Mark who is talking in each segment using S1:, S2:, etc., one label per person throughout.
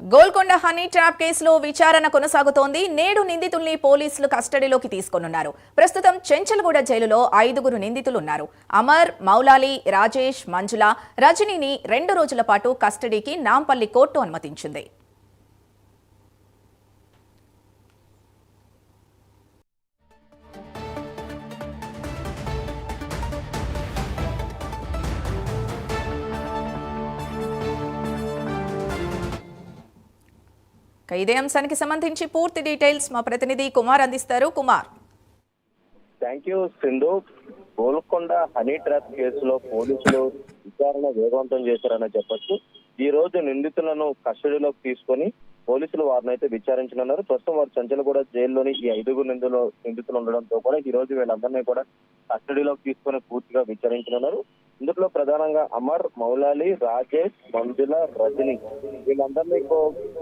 S1: Golconda honey trap కేసులో విచారణ కొనసాగుతోంది. నేడు నిందితుల్ని పోలీసులు కస్టడీలోకి తీసుకొనున్నారు. ప్రస్తుతం చెంచల్గూడ జైలులో ఐదుగురు నిందితులున్నారు. అమర్ మౌలాలి రాజేష్ మంజుల రజనీని రెండు రోజుల పాటు కస్టడీకి నాంపల్లి కోర్టు అనుమతించింది. ఇదే అంశానికి సంబంధించి పూర్తి డీటెయిల్స్ మా ప్రతినిధి కుమార్ అందిస్తారు. Kumar.
S2: Thank you Sindhu. Golconda honey trap కేసులో పోలీసులు విచారణ వేగవంతం చేశారని చెప్పొచ్చు. ఈ రోజు నిందితులను కస్టడీలోకి తీసుకొని పోలీసులు వారిని అయితే విచారించనున్నారు. ప్రస్తుతం వారు చంచలగూడ జైల్లోని ఈ ఐదుగురు నిందులు నిందితులు ఉండడంతో కూడా ఈ రోజు వీళ్ళందరినీ కూడా కస్టడీలోకి తీసుకొని పూర్తిగా విచారించనున్నారు. ఇందులో ప్రధానంగా అమర్ మౌలాలి రాజేష్ మంజుల రజని. వీళ్ళందరినీ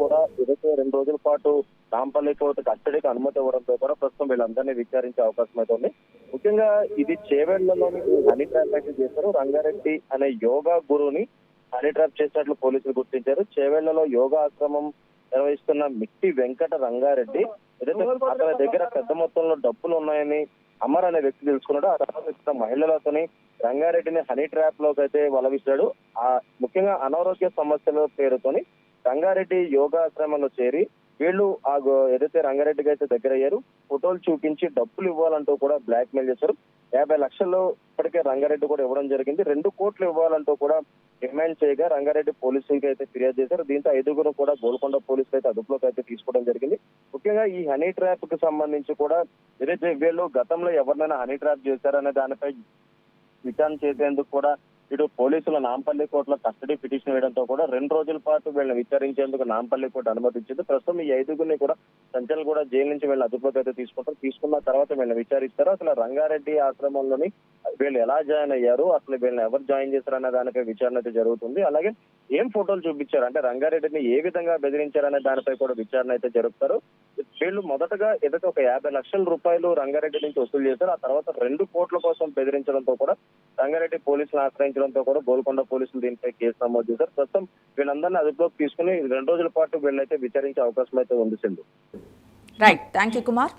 S2: కూడా ఇరవై రెండు రోజుల పాటు నాంపల్లి కోర్టు కస్టడీకి అనుమతి ఇవ్వడంతో కూడా ప్రస్తుతం వీళ్ళందరినీ విచారించే అవకాశం అయితే ఉంది. ముఖ్యంగా ఇది చేవేళ్ళలోని హనీ ట్రాప్ అయితే చేశారు. రంగారెడ్డి అనే యోగా గురువుని హనీ ట్రాప్ చేసినట్లు పోలీసులు గుర్తించారు. చేవేళ్ళలో యోగా ఆశ్రమం నిర్వహిస్తున్న మిట్టి వెంకట రంగారెడ్డి ఏదైతే అతని దగ్గర పెద్ద మొత్తంలో డబ్బులు ఉన్నాయని అమర్ అనే వ్యక్తి తెలుసుకున్నాడు. ఆ తర్వాత మహిళలతోని రంగారెడ్డిని హనీ ట్రాప్లోకి అయితే వలవిస్తాడు. ఆ ముఖ్యంగా అనారోగ్య సమస్యల పేరుతోని రంగారెడ్డి యోగాశ్రమంలో చేరి వీళ్ళు ఆ ఏదైతే రంగారెడ్డికి అయితే దగ్గర అయ్యారు ఫోటోలు చూపించి డబ్బులు ఇవ్వాలంటూ కూడా బ్లాక్ మెయిల్ చేశారు. యాభై లక్షల్లో ఇప్పటికే రంగారెడ్డి కూడా ఇవ్వడం జరిగింది. రెండు కోట్లు ఇవ్వాలంటూ కూడా డిమాండ్ చేయగా రంగారెడ్డి పోలీసులకి అయితే ఫిర్యాదు చేశారు. దీంతో ఐదుగురు కూడా గోల్కొండ పోలీసులు అయితే అదుపులోకి అయితే తీసుకోవడం జరిగింది. ముఖ్యంగా ఈ హనీ ట్రాప్కి సంబంధించి కూడా ఏదైతే వీళ్ళు గతంలో ఎవరినైనా హనీ ట్రాప్ చేశారనే దానిపై విచారణ చేసేందుకు కూడా ఇటు పోలీసులు నాంపల్లి కోర్టులో కస్టడీ పిటిషన్ వేయడంతో కూడా రెండు రోజుల పాటు వీళ్ళని విచారించేందుకు నాంపల్లి కోర్టు అనుమతించింది. ప్రస్తుతం ఈ ఐదుగురిని కూడా సంచల్ కూడా జైలు నుంచి వీళ్ళు అదుపులోకి అయితే తీసుకుంటారు. తీసుకున్న తర్వాత వీళ్ళని విచారిస్తారు. అసలు రంగారెడ్డి ఆశ్రమంలోని వీళ్ళు ఎలా జాయిన్ అయ్యారు? అసలు వీళ్ళని ఎవరు జాయిన్ చేశారనే దానిపై విచారణ అయితే జరుగుతుంది. అలాగే ఏం ఫోటోలు చూపించారు? అంటే రంగారెడ్డిని ఏ విధంగా బెదిరించారనే దానిపై కూడా విచారణ అయితే జరుపుతారు. వీళ్ళు మొదటగా ఏదైతే ఒక యాభై లక్షల రూపాయలు రంగారెడ్డి నుంచి వసూలు చేశారు ఆ తర్వాత రెండు కోట్ల కోసం బెదిరించడంతో కూడా రంగారెడ్డి పోలీసులు ఆశ్రయించడంతో కూడా గోల్కొండ పోలీసులు దీనిపై కేసు నమోదు చేశారు. ప్రస్తుతం వీళ్ళందరినీ అదుపులోకి తీసుకుని రెండు రోజుల పాటు వీళ్ళైతే విచారించే అవకాశం అయితే ఉంది Sindhu.
S1: Right thank you Kumar